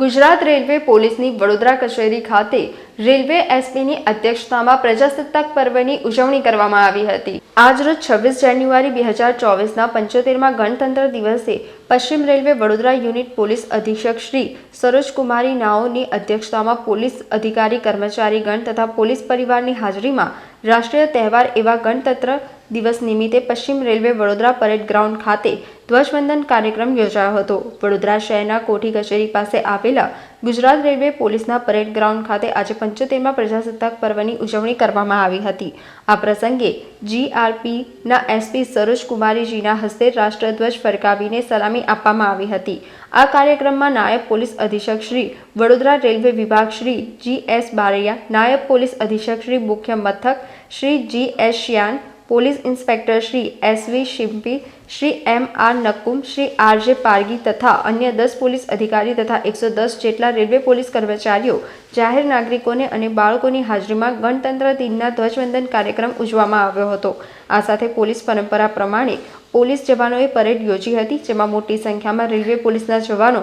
Gujarat railway પોલીસની વડોદરા કચેરી ખાતે રેલવે એસપીની અધ્યક્ષતામાં પ્રજાસત્તાક પર્વની ઉજવણી કરવામાં આવી હતી. આજરોજ છવ્વીસ જાન્યુઆરી બે હજાર ચોવીસના પંચોતેરમાં ગણતંત્ર દિવસે પશ્ચિમ રેલવે વડોદરા યુનિટ પોલીસ અધિક્ષક શ્રી સરોજકુમારી નાઓની અધ્યક્ષતામાં પોલીસ અધિકારી કર્મચારીગણ તથા પોલીસ પરિવારની હાજરીમાં રાષ્ટ્રીય તહેવાર એવા ગણતંત્ર દિવસ નિમિત્તે પશ્ચિમ રેલવે વડોદરા પરેડ ગ્રાઉન્ડ ખાતે ધ્વજવંદન કાર્યક્રમ યોજાયો હતો. વડોદરા શહેરના કોઠી કચેરી પાસે આવેલા ગુજરાત રેલવે પોલીસના પરેડ ગ્રાઉન્ડ ખાતે આજે પંચોતેરમાં પ્રજાસત્તાક પર્વની ઉજવણી કરવામાં આવી હતી. આ પ્રસંગે જીઆરપીના એસપી સરોજ કુમારીજીના હસ્તે રાષ્ટ્રધ્વજ ફરકાવીને સલામી આપવામાં આવી હતી. આ કાર્યક્રમમાં નાયબ પોલીસ અધિક્ષક શ્રી વડોદરા રેલવે વિભાગ શ્રી જી એસ બારૈયા, નાયબ પોલીસ અધિક્ષક શ્રી મુખ્ય મથક Shri G S Shyan police inspector Shri S V Shimpi Shri M R Nakum, Shri R J Pargi તથા અન્ય દસ પોલીસ અધિકારી તથા એકસો દસ જેટલા રેલવે પોલીસ કર્મચારીઓ, જાહેર નાગરિકોને અને બાળકોની હાજરીમાં ગણતંત્ર દિનના ધ્વજવંદન કાર્યક્રમ ઉજવવામાં આવ્યો હતો. આ સાથે પોલીસ પરંપરા પ્રમાણે પોલીસ જવાનોએ પરેડ યોજી હતી, જેમાં મોટી સંખ્યામાં રેલવે પોલીસના જવાનો